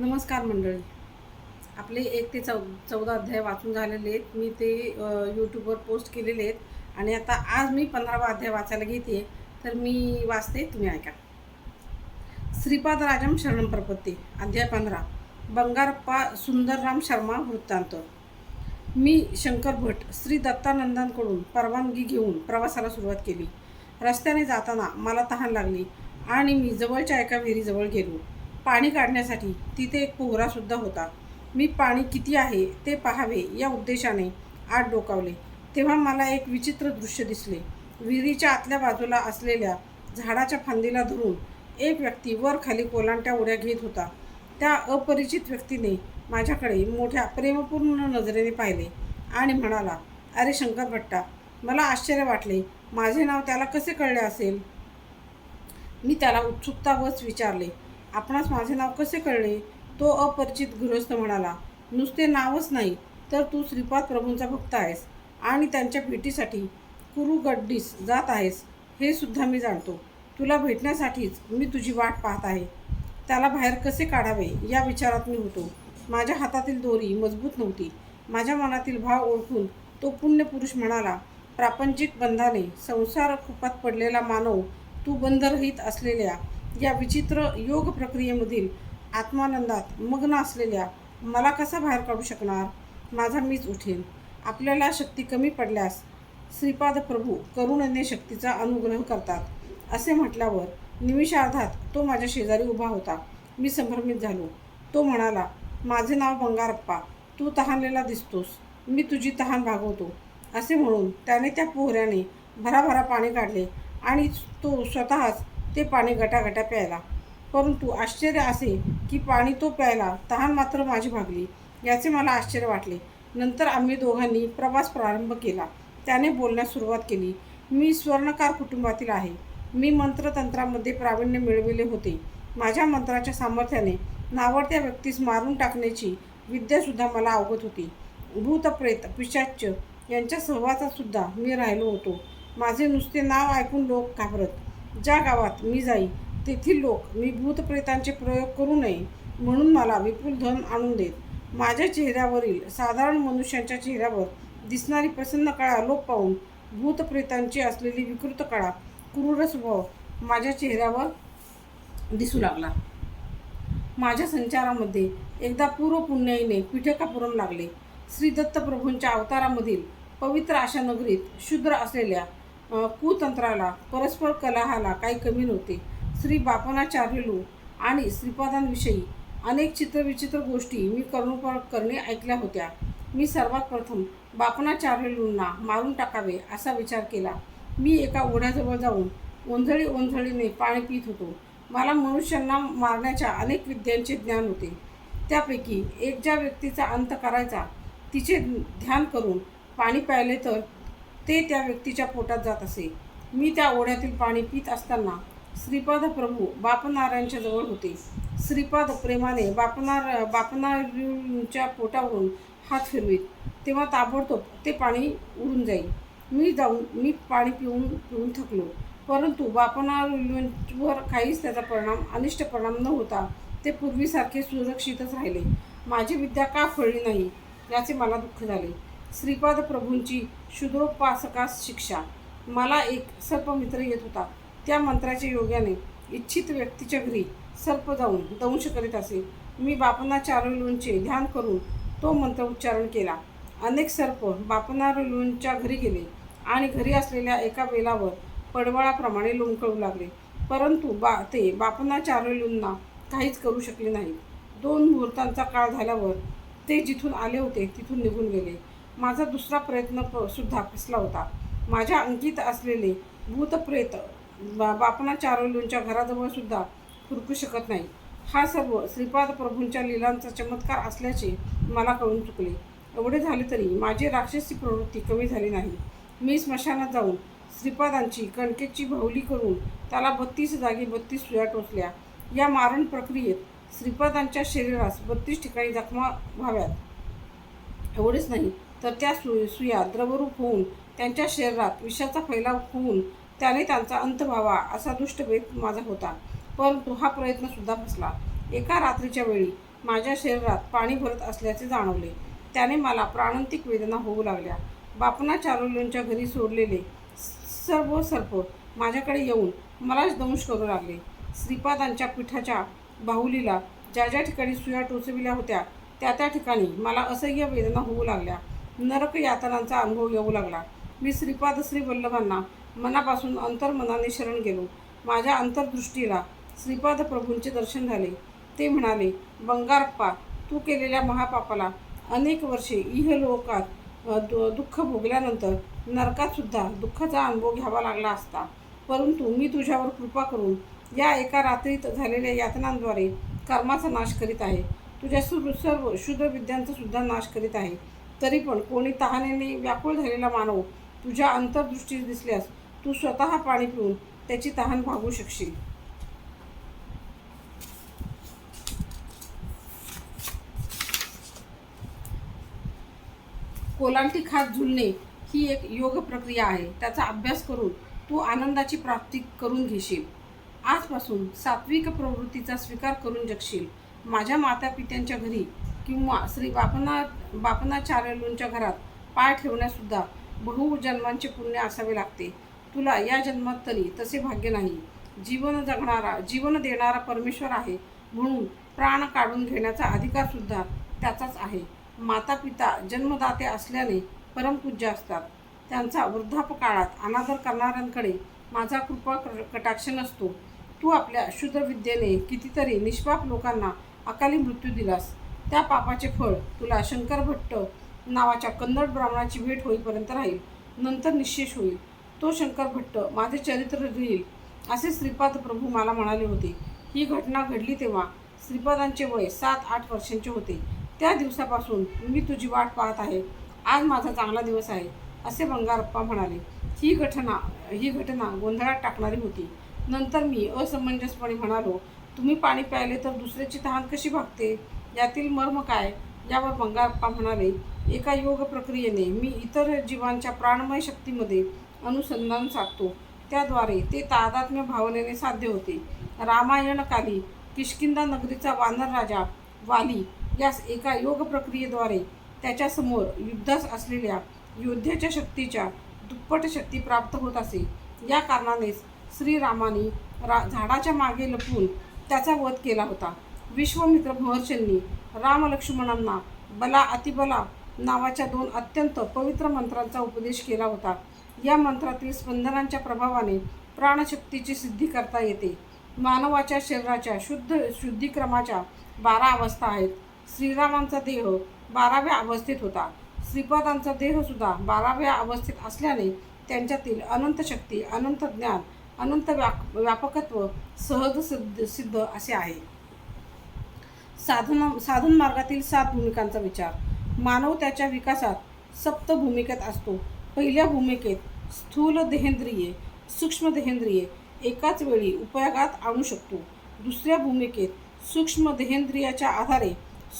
नमस्कार मंडळी. आपले एक ते चौ चौदा अध्याय वाचून झालेले आहेत. मी ते यूट्यूबवर पोस्ट केलेले आहेत. आणि आता आज मी पंधरावा अध्याय वाचायला घेते. तर मी वाचते तुम्ही ऐका. श्रीपाद राजम शरणम प्रपत्ती अध्याय पंधरा. बंगारप्पा सुंदरराम शर्मा वृत्तांत. मी शंकर भट श्री दत्तानंदांकडून परवानगी घेऊन प्रवासाला सुरुवात केली. रस्त्याने जाताना मला तहान लागली आणि मी जवळच्या एका विहिरीजवळ गेलो. पाणी काढण्यासाठी तिथे एक पोहरासुद्धा होता. मी पाणी किती आहे ते पाहावे या उद्देशाने आत डोकावले. तेव्हा मला एक विचित्र दृश्य दिसले. विहिरीच्या आतल्या बाजूला असलेल्या झाडाच्या फांदीला धरून एक व्यक्ती वर खाली कोलांट्या उड्या घेत होता. त्या अपरिचित व्यक्तीने माझ्याकडे मोठ्या प्रेमपूर्ण नजरेने पाहिले आणि म्हणाला अरे शंकर भट्टा मला आश्चर्य वाटले. माझे नाव त्याला कसे कळले असेल? मी त्याला उत्सुकतावच विचारले. आपणास माझे नाव कसे कळले? तो अपरिचित गृहस्थ म्हणाला नुसते नावच नाही तर तू श्रीपाद प्रभूंचा भक्त आहेस आणि त्यांच्या भेटीसाठी कुरुगड्डीस जात आहेस हे सुद्धा मी जाणतो. तुला भेटण्यासाठीच मी तुझी वाट पाहत आहे. त्याला बाहेर कसे काढावे या विचारात मी होतो. माझ्या हातातील दोरी मजबूत नव्हती. माझ्या मनातील भाव ओळखून तो पुण्यपुरुष म्हणाला प्रापंचिक बंधाने संसार कुपात पडलेला मानव तू बंधरहित असलेल्या या विचित्र योग प्रक्रियेमधील आत्मानंदात मग्न असलेल्या मला कसा बाहेर काढू शकणार? माझा मीच उठेन. आपल्याला शक्ती कमी पडल्यास श्रीपाद प्रभू करुणने शक्तीचा अनुग्रह करतात. असे म्हटल्यावर निमिषार्धात तो माझ्या शेजारी उभा होता. मी संभ्रमित झालो. तो म्हणाला माझे नाव बंगारप्पा. तू तहानलेला दिसतोस. मी तुझी तहान भागवतो. असे म्हणून त्याने त्या पोहऱ्याने भराभरा पाणी काढले आणि तो स्वतःच ते पाणी गटागटा प्यायला. परंतु आश्चर्य असे की पाणी तो प्यायला तहान मात्र माझी भागली याचे मला आश्चर्य वाटले. नंतर आम्ही दोघांनी प्रवास प्रारंभ केला. त्याने बोलण्यास सुरुवात केली मी स्वर्णकार कुटुंबातील आहे. मी मंत्रतंत्रामध्ये प्रावीण्य मिळविले होते. माझ्या मंत्राच्या सामर्थ्याने नावडत्या व्यक्तीस मारून टाकण्याची विद्यासुद्धा मला अवगत होती. भूतप्रेत पिशाच्य यांच्या सहवासातसुद्धा मी राहिलो होतो. माझे नुसते नाव ऐकून लोक घाबरत ज्या गावात मी जाई तेथील लोक मी भूतप्रेतांचे प्रयोग करू नये म्हणून मला विपुल धन आणून देत. माझ्या चेहऱ्यावरील साधारण मनुष्यांच्या चेहऱ्यावर दिसणारी प्रसन्न कळा लोप पाहून भूतप्रेतांची असलेली विकृत कळा क्रूर स्वभाव माझ्या चेहऱ्यावर दिसू लागला. माझ्या संचारामध्ये एकदा पूर्व पुण्याईने पिठकापुरम लागले. श्री दत्तप्रभूंच्या अवतारामधील पवित्र आशा नगरीत शूद्र असलेल्या कुतंत्राला परस्पर कलहाला काही कमी नव्हते. श्री बापनाचार्यलू आणि श्रीपादांविषयी अनेक चित्रविचित्र गोष्टी मी कर्णोपर करणे ऐकल्या होत्या. मी सर्वात प्रथम बापनाचार्यलूंना मारून टाकावे असा विचार केला. मी एका ओढ्याजवळ जाऊन ओंझळी ओंझळीने पाणी पित होतो. मला मनुष्यांना मारण्याच्या अनेक विद्यांचे ज्ञान होते. त्यापैकी एक ज्या व्यक्तीचा अंत करायचा तिचे ध्यान करून पाणी प्यायले तर ते त्या व्यक्तीच्या पोटात जात असे. मी त्या ओढ्यातील पाणी पित असताना श्रीपाद प्रभू बापनारायणच्या जवळ होते. श्रीपाद प्रेमाने बापनार बापनारायणच्या पोटावरून हात फिरवीत. तेव्हा ताबडतोब ते पाणी उडून जाईल मी जाऊन मी पाणी पिऊन पिऊन थकलो. परंतु बापनावर काहीच त्याचा परिणाम अनिष्ट परिणाम न होता ते पूर्वीसारखे सुरक्षितच राहिले. माझी विद्या का फळली नाही याचे मला दुःख झाले. श्रीपाद प्रभूंची शुद्रोपासकास शिक्षा. मला एक सर्पमित्र येत होता. त्या मंत्राच्या योग्याने इच्छित व्यक्तीच्या घरी सर्प जाऊन दंश करीत असे. मी बापनाचार्युलूंचे ध्यान करून तो मंत्र उच्चारण केला. अनेक सर्प बापनारुलूंच्या घरी गेले आणि घरी असलेल्या एका बेलावर पडवळाप्रमाणे लोंबकळू लागले. परंतु बा ते बापनाचार्युलूंना काहीच करू शकले नाही दोन मुहूर्तांचा काळ झाल्यावर ते जिथून आले होते तिथून निघून गेले. माझा दुसरा प्रयत्न प सुद्धा फसला होता. माझ्या अंकित असलेले भूतप्रेत बा चारोलींच्या घराजवळ सुद्धा खुरकू शकत नाही. हा सर्व श्रीपाद प्रभूंच्या लिलांचा चमत्कार असल्याचे मला कळून चुकले. एवढे झाले तरी माझी राक्षसी प्रवृत्ती कमी झाली नाही. मी स्मशानात जाऊन श्रीपादांची कणकेची भावली करून त्याला बत्तीस जागी बत्तीस सुया टोचल्या. या मारण प्रक्रियेत श्रीपादांच्या शरीरास बत्तीस ठिकाणी जखमा व्हाव्यात. एवढेच नाही तर त्या सु सुया द्रवरूप होऊन त्यांच्या शरीरात विषाचा फैलाव होऊन त्याने त्यांचा अंत व्हावा असा दुष्टभेद माझा होता. परंतु हा प्रयत्नसुद्धा फसला. एका रात्रीच्या वेळी माझ्या शरीरात पाणी भरत असल्याचे जाणवले. त्याने मला प्राणांतिक वेदना होऊ लागल्या. बापना चारोलींच्या घरी सोडलेले सर्व सर्प माझ्याकडे येऊन मलाच दंश करू लागले. श्रीपादांच्या पिठाच्या बाहुलीला ज्या ज्या ठिकाणी सुया टोचविल्या होत्या त्या त्या ठिकाणी मला असह्य वेदना होऊ लागल्या. नरक यातनांचा अनुभव येऊ लागला. मी श्रीपाद श्री वल्लभांना मनापासून अंतर्मनाने शरण गेलो. माझ्या अंतर्दृष्टीला श्रीपाद प्रभूंचे दर्शन झाले. ते म्हणाले बंगारप्पा तू केलेल्या महापापाला अनेक वर्षे इहलोकात दु- दुःख भोगल्यानंतर नरकात सुद्धा दुःखाचा अनुभव घ्यावा लागला असता. परंतु मी तुझ्यावर कृपा करून या एका रात्रीत झालेल्या यातनांद्वारे कर्माचा नाश करीत आहे. तुझ्या सुर सर्व शुद्ध विद्यांचा सुद्धा नाश करीत आहे. तरी पण कोणी तहानेने व्याकुळ झालेला मानव तुझ्या अंतर्दृष्टीस दिसल्यास तू स्वतः पाणी पिऊन त्याची तहान भागू शकशील. कोलांटी खात झुलणे ही एक योग प्रक्रिया आहे. त्याचा अभ्यास करून तू आनंदाची प्राप्ती करून घेशील. आजपासून सात्विक प्रवृत्तीचा स्वीकार करून जगशील. माझ्या माता पित्यांच्या घरी किंवा श्री बापना बापनाचार्यूंच्या घरात पाय ठेवण्यासुद्धा बहु जन्मांचे पुण्य असावे लागते. तुला या जन्मात तरी तसे भाग्य नाही. जीवन जगणारा जीवन देणारा परमेश्वर आहे म्हणून प्राण काढून घेण्याचा अधिकारसुद्धा त्याचाच आहे. माता पिता जन्मदाते असल्याने परमपूज्य असतात. त्यांचा वृद्धापकाळात अनादर करणाऱ्यांकडे माझा कृपा क- कटाक्ष नसतो. तू आपल्या शुद्ध विद्येने कितीतरी निष्पाप लोकांना अकाली मृत्यू दिलास. त्या पापाचे फळ तुला शंकर भट्ट नावाच्या कन्नड ब्राह्मणाची भेट होईपर्यंत राहील. नंतर निश्शेष होईल. तो शंकर भट्ट माझे चरित्र लिहिल असे श्रीपाद प्रभू मला म्हणाले होते. ही घटना घडली तेव्हा श्रीपादांचे वय सात आठ वर्षांचे होते. त्या दिवसापासून मी तुझी वाट पाहत आहे. आज माझा चांगला दिवस आहे असे बंगारप्पा म्हणाले. ही घटना ही घटना गोंधळात टाकणारी होती. नंतर मी असमंजसपणे म्हणालो तुम्ही पाणी प्यायले तर दुसऱ्याची तहान कशी भागते? यातील मर्म काय यावर बंगारप्पा म्हणाले एका योग प्रक्रियेने मी इतर जीवांच्या प्राणमय शक्तीमध्ये अनुसंधान साधतो. त्याद्वारे ते तादात्म्य भावनेने साध्य होते. रामायणकाली किष्किंदा नगरीचा वानर राजा वाली यास एका योग प्रक्रियेद्वारे त्याच्यासमोर युद्धास असलेल्या योद्ध्याच्या शक्तीच्या दुप्पट शक्ती प्राप्त होत असे. या कारणानेच श्रीरामाने रा झाडाच्या मागे लपवून त्याचा वध केला होता. विश्वमित्र महर्षींनी रामलक्ष्मणांना बला अतिबला नावाच्या दोन अत्यंत पवित्र मंत्रांचा उपदेश केला होता. या मंत्रातील स्पंदनांच्या प्रभावाने प्राणशक्तीची सिद्धी करता येते. मानवाच्या शरीराच्या शुद्ध शुद्धीक्रमाच्या बारा अवस्था आहेत. श्रीरामांचा देह बाराव्या अवस्थेत होता. श्रीपादांचा देहसुद्धा बाराव्या अवस्थेत असल्याने त्यांच्यातील अनंत शक्ती अनंत ज्ञान अनंत व्याप व्यापकत्व सहज सिद्ध सिद्ध असे आहे. साधन साधन मार्गातील सात भूमिकांचा विचार. मानव त्याच्या विकासात सप्त भूमिकेत असतो. पहिल्या भूमिकेत स्थूल देहेंद्रिये सूक्ष्म देहेंद्रिये एकाच वेळी उपयोगात आणू शकतो. दुसऱ्या भूमिकेत सूक्ष्म देहेंद्रियाच्या आधारे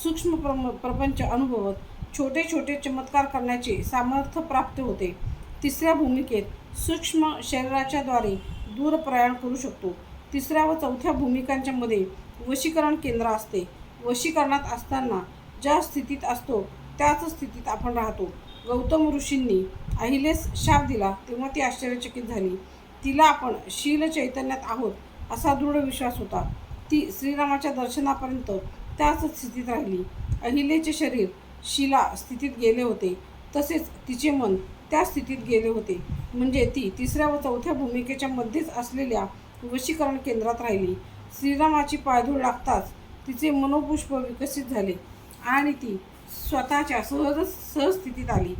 सूक्ष्म प्रम प्रपंच अनुभवत छोटे छोटे चमत्कार करण्याचे सामर्थ्य प्राप्त होते. तिसऱ्या भूमिकेत सूक्ष्म शरीराच्याद्वारे दूर प्रयाण करू शकतो. तिसऱ्या व चौथ्या भूमिकांच्यामध्ये वशीकरण केंद्र असते. वशीकरणात असताना ज्या स्थितीत असतो त्याच स्थितीत आपण राहतो. गौतम ऋषींनी अहिलेस शाप दिला तेव्हा ती आश्चर्यचकित झाली. तिला आपण शील चैतन्यात आहोत असा दृढ विश्वास होता. ती श्रीरामाच्या दर्शनापर्यंत त्याच स्थितीत राहिली. अहिलेचे शरीर शिला स्थितीत गेले होते. तसेच तिचे मन त्या स्थितीत गेले होते. म्हणजे ती तिसऱ्या व चौथ्या भूमिकेच्या मध्येच असलेल्या वशीकरण केंद्रात राहिली. श्रीरामाची पायधूळ लागताच तिचे मनोपुष्प विकसित झाले आणि ती स्वतःच्या सहज सहस्थितीत आली.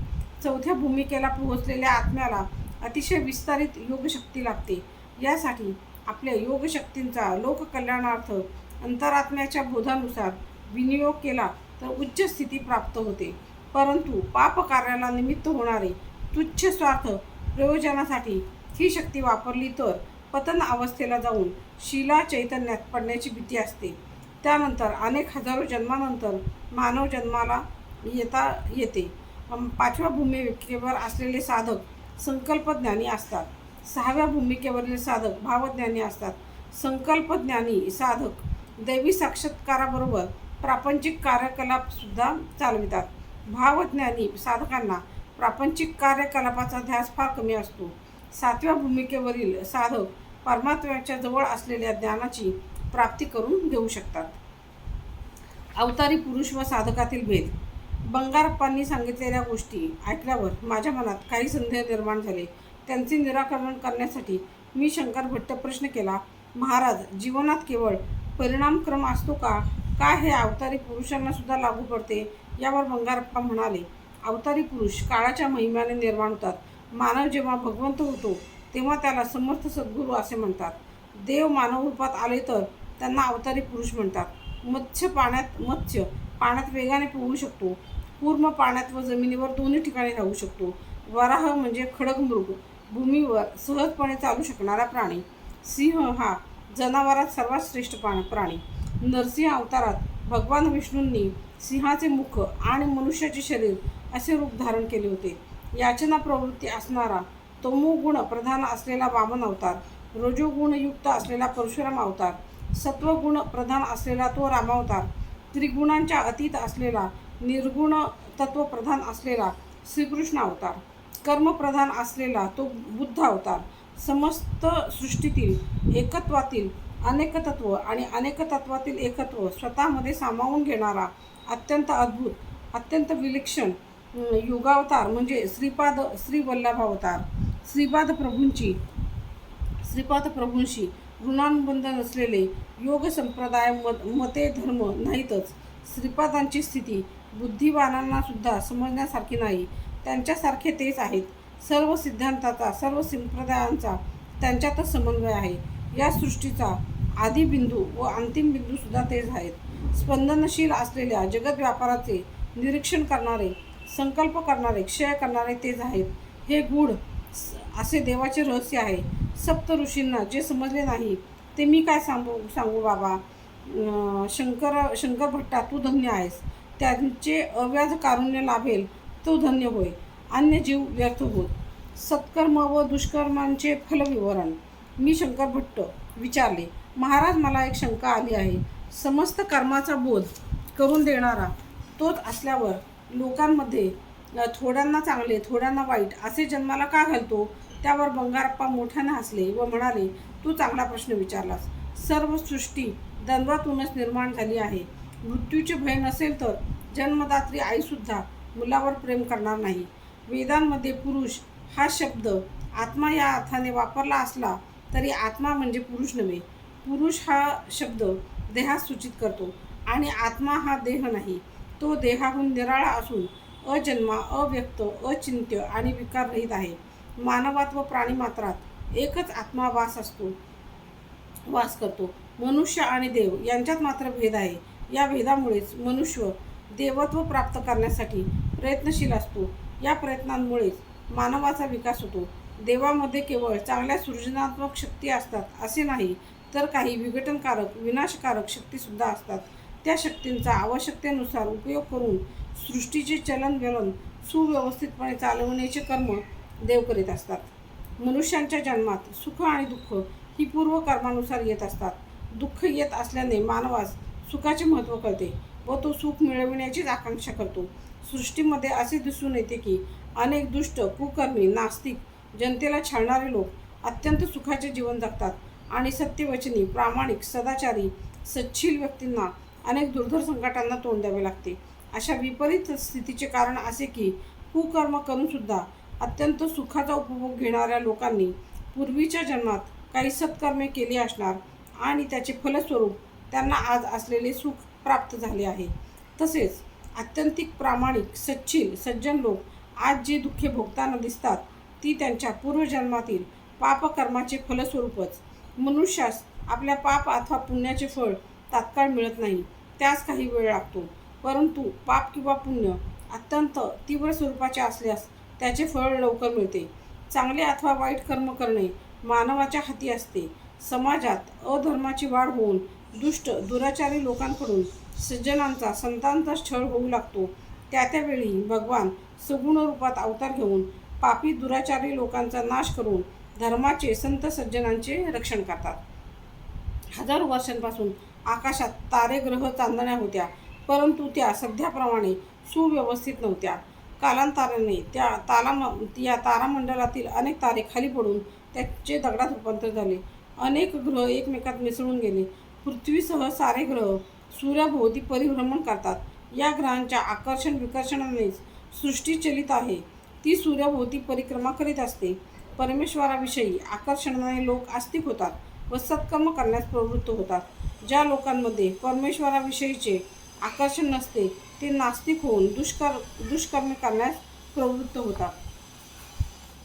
चौथ्या भूमिकेला पोहोचलेल्या आत्म्याला अतिशय विस्तारित योगशक्ती लागते. यासाठी आपल्या योगशक्तींचा लोककल्याणार्थ अंतरात्म्याच्या बोधानुसार विनियोग केला तर उच्च स्थिती प्राप्त होते. परंतु पापकार्याला निमित्त होणारे तुच्छ स्वार्थ प्रयोजनासाठी ही शक्ती वापरली तर पतन अवस्थेला जाऊन शिला चैतन्यात पडण्याची भीती असते. त्यानंतर अनेक हजारो जन्मानंतर मानव जन्माला येता येते. पाचव्या भूमिकेवर असलेले साधक संकल्पज्ञानी असतात. सहाव्या भूमिकेवरील साधक भावज्ञानी असतात. संकल्पज्ञानी साधक दैवी साक्षात्काराबरोबर प्रापंचिक कार्यकलापसुद्धा चालवितात. भावज्ञानी साधकांना प्रापंचिक कार्यकलापाचा ध्यास फार कमी असतो. सातव्या भूमिकेवरील साधक परमात्म्याच्या जवळ असलेल्या ज्ञानाची प्राप्ती करून घेऊ शकतात. अवतारी पुरुष व साधकातील भेद. बंगारप्पांनी सांगितलेल्या गोष्टी ऐकल्यावर माझ्या मनात काही संदेह निर्माण झाले. त्यांचे निराकरण करण्यासाठी मी शंकर भट्ट प्रश्न केला महाराज जीवनात केवळ परिणामक्रम असतो का? काय हे अवतारी पुरुषांना सुद्धा लागू पडते? यावर बंगारप्पा म्हणाले अवतारी पुरुष काळाच्या महिम्याने निर्माण होतात. मानव जेव्हा भगवंत होतो तेव्हा त्याला समर्थ सद्गुरू असे म्हणतात. देव मानव रूपात आले तर त्यांना अवतारी पुरुष म्हणतात. मत्स्य पाण्यात मत्स्य पाण्यात वेगाने पोहू शकतो. पूर्ण पाण्यात व जमिनीवर दोन्ही ठिकाणी राहू शकतो. वराह म्हणजे खडक मृग. भूमीवर सहजपणे चालू शकणारा प्राणी. सिंह हा जनावरात सर्वात श्रेष्ठ प्राणी. नरसिंह अवतारात भगवान विष्णूंनी सिंहाचे मुख आणि मनुष्याचे शरीर असे रूप धारण केले होते. याचना प्रवृत्ती असणारा तमोगुण प्रधान असलेला वामन अवतार रजोगुणयुक्त असलेला परशुराम अवतार सत्वगुण प्रधान असलेला तो रामावतार त्रिगुणांच्या अतीत असलेला निर्गुण तत्वप्रधान असलेला श्रीकृष्ण अवतार कर्मप्रधान असलेला तो बुद्ध अवतार समस्त सृष्टीतील एकत्वातील अनेकतत्व आणि अनेकतत्वातील एकत्व स्वतःमध्ये सामावून घेणारा अत्यंत अद्भुत अत्यंत विलक्षण युगावतार म्हणजे श्रीपाद श्रीवल्लभावतार श्रीपाद प्रभूंची श्रीपाद प्रभूंशी ऋणानुबंध नसलेले योग संप्रदाय मत मते धर्म नाहीतच. श्रीपादांची स्थिती बुद्धिवानांना सुद्धा समजण्यासारखी नाही. त्यांच्यासारखे तेच आहेत. सर्व सिद्धांताचा सर्व संप्रदायांचा त्यांच्यातच समन्वय आहे. या सृष्टीचा आदिबिंदू व अंतिम बिंदूसुद्धा तेच आहेत. स्पंदनशील असलेल्या जगत व्यापाराचे निरीक्षण करणारे संकल्प करणारे क्षय करणारे तेच आहेत. हे गूढ असे देवाचे रहस्य आहे. सप्त ऋषींना जे समजले नाही ते मी काय सांगू सांगू बाबा? शंकर शंकर भट्टा तू धन्य आहेस. त्यांचे अव्याज कारुण्य लाभेल तो धन्य होय. अन्य जीव व्यर्थ होत. सत्कर्म व दुष्कर्मांचे फलविवरण. मी शंकर भट्ट विचारले महाराज मला एक शंका आली आहे. समस्त कर्माचा बोध करून देणारा तोच असल्यावर लोकांमध्ये थोड्यांना चांगले थोड्यांना वाईट असे जन्माला का घालतो? त्यावर बंगारप्पा मोठ्याने हसले व म्हणाले तू चांगला प्रश्न विचारलास. सर्व सृष्टी द्वंद्वातूनच निर्माण झाली आहे. मृत्यूचे भय नसेल तर जन्मदात्री आईसुद्धा मुलावर प्रेम करणार नाही. वेदांमध्ये पुरुष हा शब्द आत्मा या अर्थाने वापरला असला तरी आत्मा म्हणजे पुरुष नव्हे. पुरुष हा शब्द देहास सूचित करतो आणि आत्मा हा देह नाही. तो देहाहून निराळा असून अजन्मा अव्यक्त अचिंत्य आणि विकाररहित आहे. मानवात व प्राणीमात्रात एकच आत्मा वास असतो वास करतो. मनुष्य आणि देव यांच्यात मात्र भेद आहे. या भेदामुळेच मनुष्य देवत्व प्राप्त करण्यासाठी प्रयत्नशील असतो. या प्रयत्नांमुळेच मानवाचा विकास होतो. देवामध्ये केवळ चांगल्या सृजनात्मक शक्ती असतात असे नाही तर काही विघटनकारक विनाशकारक शक्तीसुद्धा असतात. त्या शक्तींचा आवश्यकतेनुसार उपयोग करून सृष्टीचे चलनवलन सुव्यवस्थितपणे चालवण्याचे कर्म देव करीत असतात. मनुष्यांच्या जन्मात सुख आणि दुःख ही पूर्व कर्मानुसार येत असतात. दुःख येत असल्याने मानवास सुखाचे महत्त्व कळते व तो सुख मिळविण्याचीच आकांक्षा करतो. सृष्टीमध्ये असे दिसून येते की अनेक दुष्ट कुकर्मी नास्तिक जनतेला छळणारे लोक अत्यंत सुखाचे जीवन जगतात आणि सत्यवचनी प्रामाणिक सदाचारी सच्छील व्यक्तींना अनेक दुर्धर संकटांना तोंड द्यावे लागते. अशा विपरीत स्थितीचे कारण असे की कुकर्म करूनसुद्धा अत्यंत सुखाचा उपभोग घेणाऱ्या लोकांनी पूर्वीच्या जन्मात काही सत्कर्मे केली असणार आणि त्याचे फलस्वरूप त्यांना आज असलेले सुख प्राप्त झाले आहे. तसेच आत्यंतिक प्रामाणिक सच्चिल सज्जन लोक आज जी दुःखे भोगताना दिसतात ती त्यांच्या पूर्वजन्मातील पापकर्माचे फलस्वरूपच. मनुष्यास आपल्या पाप अथवा पुण्याचे फळ तात्काळ मिळत नाही त्यास काही वेळ लागतो. परंतु पाप किंवा पुण्य अत्यंत तीव्र स्वरूपाचे असल्यास त्याचे फळ लवकर मिळते. चांगले अथवा वाईट कर्म करणे मानवाच्या हाती असते. समाजात अधर्माची वाढ होऊन दुष्ट दुराचारी लोकांकडून सज्जनांचा संतांचा छळ होऊ लागतो. त्या त्यावेळी भगवान सगुण रूपात अवतार घेऊन पापी दुराचारी लोकांचा नाश करून धर्माचे संत सज्जनांचे रक्षण करतात. हजारो वर्षांपासून आकाशात तारे ग्रह चांदण्या होत्या. परंतु त्या सध्याप्रमाणे सुव्यवस्थित नव्हत्या. कालांतराने त्या ताराम या तारामंडळातील अनेक तारे खाली पडून त्याचे दगडात रूपांतर झाले. अनेक ग्रह एकमेकात मिसळून गेले. पृथ्वीसह सारे ग्रह सूर्याभोवती परिभ्रमण करतात. या ग्रहांच्या आकर्षण विकर्षणानेच सृष्टी चलित आहे. ती सूर्याभोवती परिक्रमा करीत असते. परमेश्वराविषयी आकर्षणाने लोक आस्तिक होतात व सत्कर्म करण्यास प्रवृत्त होतात. ज्या लोकांमध्ये परमेश्वराविषयीचे आकर्षण नसते. ते नास्तिक होऊन दुष्कर दुष्कर्म करण्यास प्रवृत्त होतात.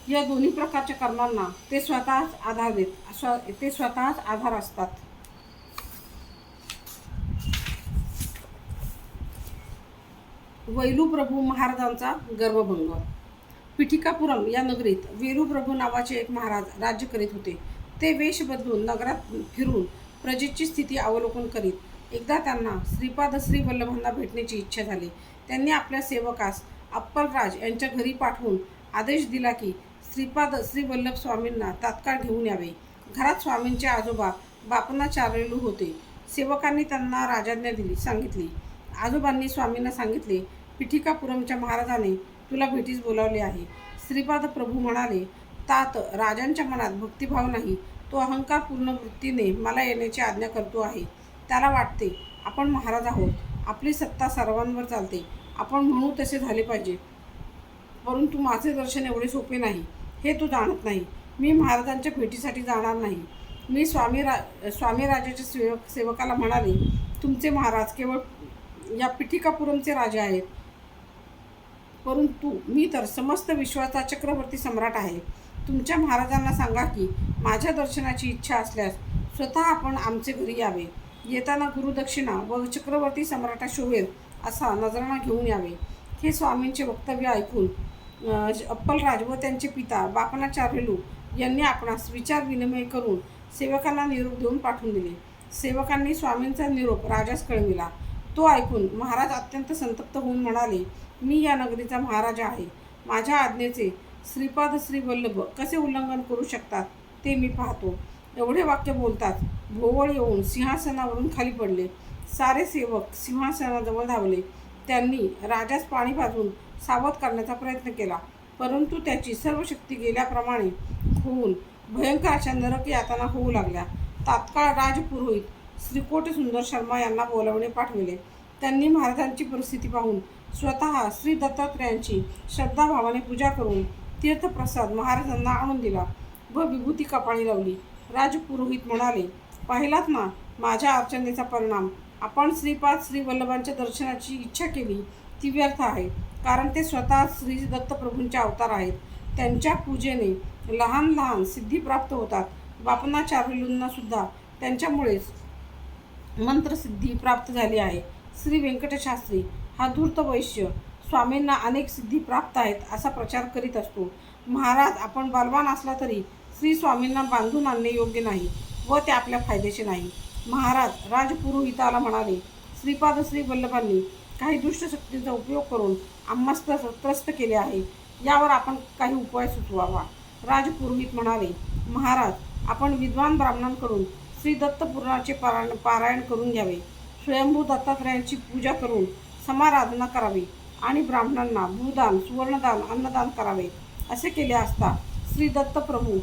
या दोन्ही प्रकारच्या कर्मांना ते स्वतःच आधार देत स्व ते स्वतःच आधार असतात. वैलूप्रभू महाराजांचा गर्वभंग. पिठिकापुरम या नगरीत वेलूप्रभू नावाचे एक महाराज राज्य करीत होते. ते वेश बदलून नगरात फिरून प्रजेची स्थिती अवलोकन करीत एकदा त्यांना श्रीपाद श्री वल्लभांना भेटण्याची इच्छा झाली. त्यांनी आपल्या सेवकास अप्पलराज यांच्या घरी पाठवून आदेश दिला की श्रीपाद श्री वल्लभ स्वामींना तात्काळ घेऊन यावे. घरात स्वामींचे आजोबा बापनाचार्यलू होते. सेवकांनी त्यांना राजाज्ञा दिली सांगितली. आजोबांनी स्वामींना सांगितले पिठिकापुरमच्या महाराजाने तुला भेटीस बोलावले आहे. श्रीपाद प्रभू म्हणाले तात राजांच्या मनात भक्तिभाव नाही. तो अहंकारपूर्ण वृत्तीने मला येण्याची आज्ञा करतो आहे. त्याला वाटते आपण महाराज आहोत. आपली सत्ता सर्वांवर चालते. आपण म्हणू तसे झाले पाहिजे. परंतु माझे दर्शन एवढे सोपे नाही. हे तू जाणत नाही. मी महाराजांच्या भेटीसाठी जाणार नाही. मी स्वामी रा स्वामी राजाच्या सेवक सेवकाला म्हणाले तुमचे महाराज केवळ या पिठिकापुरमचे राजे आहेत. परंतु मी तर समस्त विश्वाचा चक्रवर्ती सम्राट आहे. तुमच्या महाराजांना सांगा की माझ्या दर्शनाची इच्छा असल्यास स्वतः आपण आमचे घरी यावे. येताना गुरुदक्षिणा व चक्रवर्ती सम्राटा शोभेल असा नजराणा घेऊन यावे. हे स्वामींचे वक्तव्य ऐकून अप्पलराज व त्यांचे पिता बापनाचार्यलू यांनी आपणास विचार विनिमय करून सेवकांना निरोप देऊन पाठवून दिले. सेवकांनी स्वामींचा निरोप राजास कळविला. तो ऐकून महाराज अत्यंत संतप्त होऊन म्हणाले मी या नगरीचा महाराजा आहे. माझ्या आज्ञेचे श्रीपाद श्रीवल्लभ कसे उल्लंघन करू शकतात ते मी पाहतो. एवढे वाक्य बोलताच भोवळ येऊन सिंहासनावरून खाली पडले. सारे सेवक सिंहासनाजवळ धावले. त्यांनी राजास पाणी पाजून सावध करण्याचा प्रयत्न केला. परंतु त्याची सर्व शक्ती गेल्याप्रमाणे होऊन भयंकर अशा नरक यातना होऊ लागल्या. तात्काळ राजपुरोहित श्रीकोट सुंदर शर्मा यांना बोलावणे पाठविले. त्यांनी महाराजांची परिस्थिती पाहून स्वतः श्री दत्तात्रयांची श्रद्धाभावाने पूजा करून तीर्थप्रसाद महाराजांना आणून दिला. व विभूती कपाळी लावली. राजपुरोहित म्हणाले पाहिलात ना माझ्या अर्चनेचा परिणाम. आपण श्रीपाद श्री वल्लभांच्या दर्शनाची इच्छा केली ती व्यर्थ आहे. कारण ते स्वतः श्री दत्तप्रभूंचे अवतार आहेत. त्यांच्या पूजेने लहान लहान सिद्धी प्राप्त होतात. बापनाचार्युंना सुद्धा. त्यांच्यामुळेच मंत्रसिद्धी प्राप्त झाली आहे. श्री व्यंकटशास्त्री हा धूर्त वैश्य. स्वामींना अनेक सिद्धी प्राप्त आहेत असा प्रचार करीत असतो. महाराज आपण बलवान असला तरी श्री स्वामींना बांधून आणणे योग्य नाही व ते आपल्या फायद्याचे नाही. महाराज राजपुरोहिताला म्हणाले श्रीपाद श्री वल्लभांनी काही दुष्टशक्तींचा उपयोग करून आम्हास त्रस्त केले आहे. यावर आपण काही उपाय सुचवावा. राजपुरोहित म्हणाले महाराज आपण विद्वान ब्राह्मणांकडून श्री दत्तपुराणाचे पारायण पारायण करून घ्यावे. स्वयंभू दत्तात्रयांची पूजा करून समाराधना करावी आणि ब्राह्मणांना भूदान सुवर्णदान अन्नदान करावे असे केले असता श्री दत्तप्रभू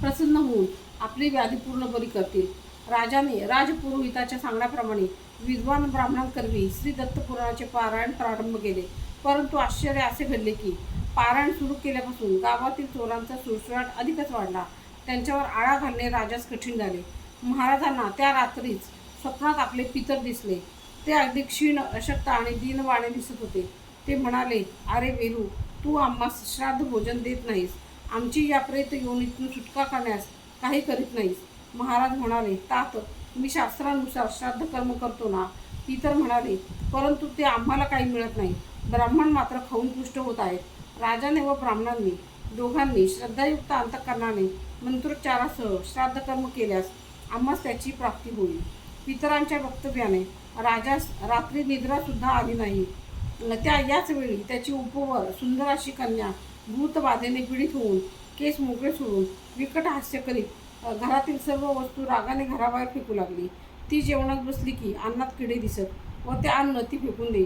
प्रसन्न होऊन आपली व्याधी पूर्ण बरी करतील. राजाने राजपुरोहिताच्या सांगण्याप्रमाणे विद्वान ब्राह्मणांकरवी श्री दत्तपुराणाचे पारायण प्रारंभ केले. परंतु आश्चर्य असे घडले की पारायण सुरू केल्यापासून गावातील चोरांचा सुळसुळाट अधिकच वाढला. त्यांच्यावर आळा घालणे राजास कठीण झाले. महाराजांना त्या रात्रीच स्वप्नात आपले पितर दिसले. ते अगदी क्षीण अशक्त आणि दीनवाणे दिसत होते. ते म्हणाले अरे वेरू तू आम्हास श्राद्ध भोजन देत नाहीस. आमची या प्रेत योनीतून सुटका करण्यास काही करीत नाहीस. महाराज म्हणाले तात मी शास्त्रानुसार श्राद्ध कर्म करतो ना? ती तर म्हणाले परंतु ते आम्हाला काही मिळत नाही. ब्राह्मण मात्र खाऊन पुष्ट होत आहेत. राजाने व ब्राह्मणांनी दोघांनी श्रद्धायुक्त अंतकरणाने मंत्रोच्चारासह श्राद्ध कर्म केल्यास आम्हास त्याची प्राप्ती होईल. पितरांच्या वक्तव्याने राजास रात्री निद्रासुद्धा आली नाही. त्या याच वेळी त्याची उपवर सुंदर अशी कन्या भूतबाधेने पीडित होऊन केस मोकळे सोडून विकट हास्य करीत घरातील सर्व वस्तू रागाने घराबाहेर फेकू लागली. ती जेवणात बसली की अन्नात किडे दिसत व ते अन्न ती फेकून देई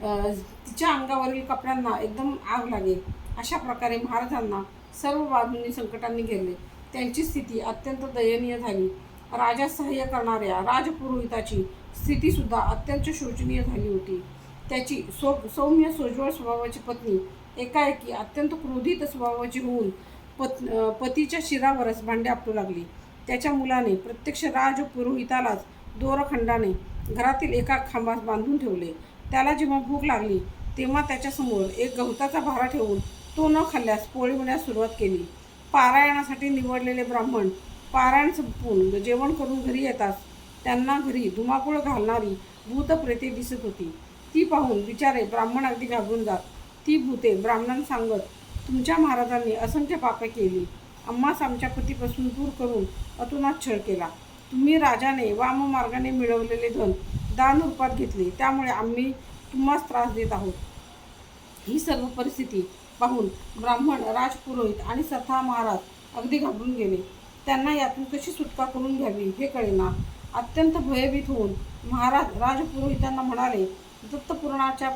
तिच्या अंगावरील कपड्यांना एकदम आग लागेल. अशा प्रकारे महाराजांना सर्व बाजूंनी संकटांनी घेरले. त्यांची स्थिती अत्यंत दयनीय झाली. राजा सहाय्य करणाऱ्या राजपुरोहिताची स्थितीसुद्धा अत्यंत शोचनीय झाली होती. त्याची सौ सौम्य सोज्वळ स्वभावाची पत्नी एकाएकी अत्यंत क्रोधित स्वभावाची होऊन पत पतीच्या शिरावरच भांडे आपटू लागली. त्याच्या मुलाने प्रत्यक्ष राजपुरोहितालाच दोरखंडाने घरातील एका खांबास बांधून ठेवले. त्याला जेव्हा भूक लागली तेव्हा त्याच्यासमोर एक गवताचा भारा ठेवून तो न खाल्ल्यास पोळी होण्यास सुरुवात केली. पारायणासाठी निवडलेले ब्राह्मण पारायण संपून जेवण करून घरी येताच त्यांना घरी धुमाकूळ घालणारी भूतप्रेते दिसत होती. ती पाहून बिचारे ब्राह्मण अगदी घाबरून जात ती भूते ब्राह्मण सांगत तुमच्या महाराजांनी असंख्य पापे केली. आम्हास आमच्या पतीपासून दूर करून अतुनात छळ केला. तुम्ही राजाने वाममार्गाने मिळवलेले धन दान रूपात घेतले. त्यामुळे आम्ही तुम्हास त्रास देत आहोत. ही सर्व परिस्थिती पाहून ब्राह्मण राजपुरोहित आणि सथा महाराज अगदी घाबरून गेले. त्यांना यातून कशी सुटका करून घ्यावी हे कळेना. अत्यंत भयभीत होऊन महाराज राजपुरोहितांना म्हणाले दत्तपुराणाच्या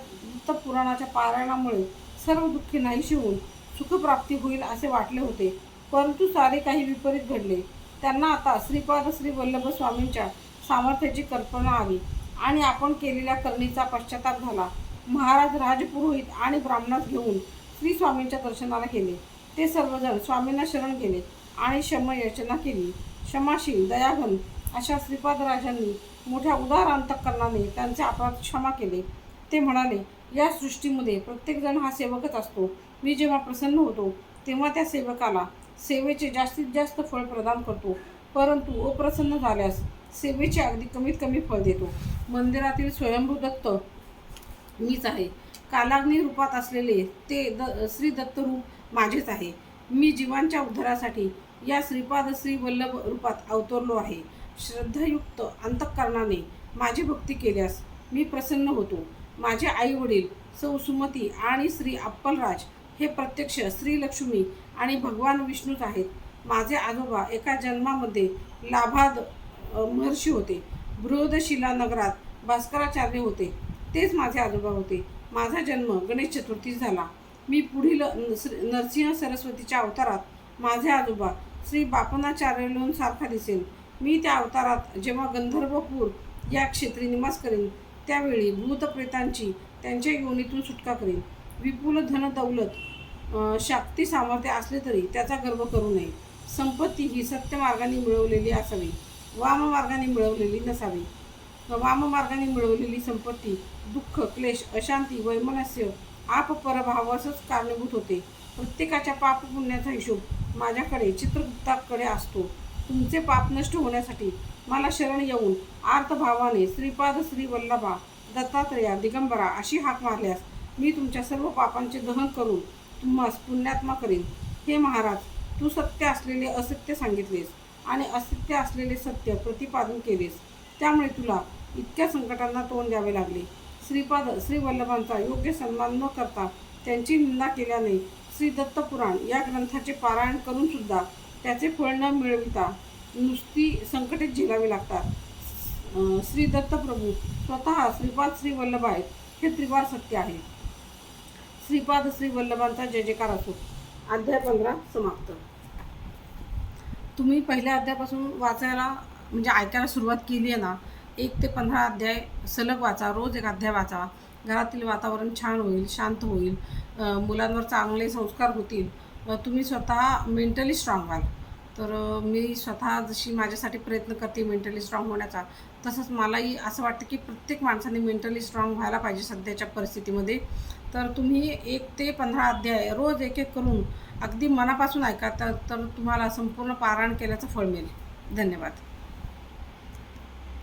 दत्तपुराणाच्या पारायणामुळे सर्व दुःखे नाहीशी होऊन सुखप्राप्ती होईल असे वाटले होते. परंतु सारे काही विपरीत घडले. त्यांना आता श्रीपाद श्री वल्लभ स्वामींच्या सामर्थ्याची कल्पना आली आणि आपण केलेल्या करणीचा पश्चाताप झाला. महाराज राजपुरोहित आणि ब्राह्मणास घेऊन श्री स्वामींच्या दर्शनाला गेले. ते सर्वजण स्वामींना शरण गेले आणि क्षमयाचना केली. क्षमाशील दयाघन अशा श्रीपाद राजांनी मोठ्या उदार अंतकरणाने त्यांचे अपराध क्षमा केले. ते म्हणाले या सृष्टीमध्ये प्रत्येकजण हा सेवकच असतो. मी जेव्हा प्रसन्न होतो तेव्हा त्या सेवकाला सेवेचे जास्तीत जास्त फळ प्रदान करतो. परंतु अप्रसन्न झाल्यास सेवेचे अगदी कमीत कमी फळ देतो. मंदिरातील स्वयंभू दत्त मीच आहे. कालाग्नी रूपात असलेले ते द श्री दत्त रूप माझेच आहे. मी जीवांच्या उद्धारासाठी या श्रीपाद श्री वल्लभ रूपात अवतरलो आहे. श्रद्धायुक्त अंतःकरणाने माझी भक्ती केल्यास मी प्रसन्न होतो. माझे आई वडील सौ सुमती आणि श्री अप्पलराज हे प्रत्यक्ष श्री लक्ष्मी आणि भगवान विष्णूच आहेत. माझे आजोबा एका जन्मामध्ये लाभाद महर्षी होते. बृहदशिला नगरात भास्कराचार्य होते. तेच माझे आजोबा होते. माझा जन्म गणेश चतुर्थी झाला. मी पुढील न- श्री- नरसिंह सरस्वतीच्या अवतारात माझे आजोबा श्री बापनाचार्य लोणसारखा दिसेल. मी त्या अवतारात जेव्हा गंधर्वपूर या क्षेत्री निवास करेन त्यावेळी भूतप्रेतांची त्यांच्या योनीतून सुटका करेन. विपुल धन दौलत शक्ती शाक्ती सामर्थ्य असले तरी त्याचा गर्व करू नये. संपत्ती ही सत्य मार्गाने मिळवलेली असावी. वाम मार्गाने मिळवलेली नसावी. वाम मार्गाने मिळवलेली संपत्ती दुःख क्लेश अशांती वैमनस्य आप परभावासच कारणीभूत होते. प्रत्येकाच्या पाप पुण्याचा हिशोब माझ्याकडे चित्रगुप्ताकडे असतो. तुमचे पाप नष्ट होण्यासाठी मला शरण येऊन आर्तभावाने श्रीपाद श्री वल्लभा दत्तात्रया दिगंबरा अशी हाक मारल्यास मी तुमच्या सर्व पापांचे दहन करून तुम्हास पुण्यात्मा करेन. हे महाराज तू सत्य असलेले असत्य सांगितलेस आणि असत्य असलेले सत्य प्रतिपादन केलेस. त्यामुळे तुला इतक्या संकटांना तोंड द्यावे लागले. श्रीपाद श्रीवल्लभांचा योग्य सन्मान न करता त्यांची निंदा केल्याने श्री दत्तपुराण या ग्रंथाचे पारायण करूनसुद्धा त्याचे फळ न मिळविता नुसती संकटेच झेलावी लागतात. श्री दत्तप्रभू स्वतः श्रीपाद श्री वल्लभ आहेत हे त्रिवार सत्य आहे. श्रीपाद श्री वल्लभांचा जय जयकार असो. अध्याय पंधरा समाप्त. तुम्ही पहिल्या अध्यायापासून वाचायला म्हणजे ऐकायला सुरुवात केली आहे ना एक ते पंधरा अध्याय सलग वाचा रोज एक अध्याय वाचा. घरातील वातावरण छान होईल शांत होईल मुलांवर चांगले संस्कार होतील. तुम्ही स्वतः मेंटली स्ट्रॉंग व्हाल. तर मी स्वतः जशी माझ्यासाठी प्रयत्न करते मेंटली स्ट्रॉंग होण्याचा तसंच मलाही असं वाटतं की प्रत्येक माणसाने मेंटली स्ट्रॉंग व्हायला पाहिजे सध्याच्या परिस्थितीमध्ये. तर तुम्ही एक ते पंधरा अध्याय रोज एक एक करून अगदी मनापासून ऐका तर तर तुम्हाला संपूर्ण पारायण केल्याचं फळ मिळेल. धन्यवाद.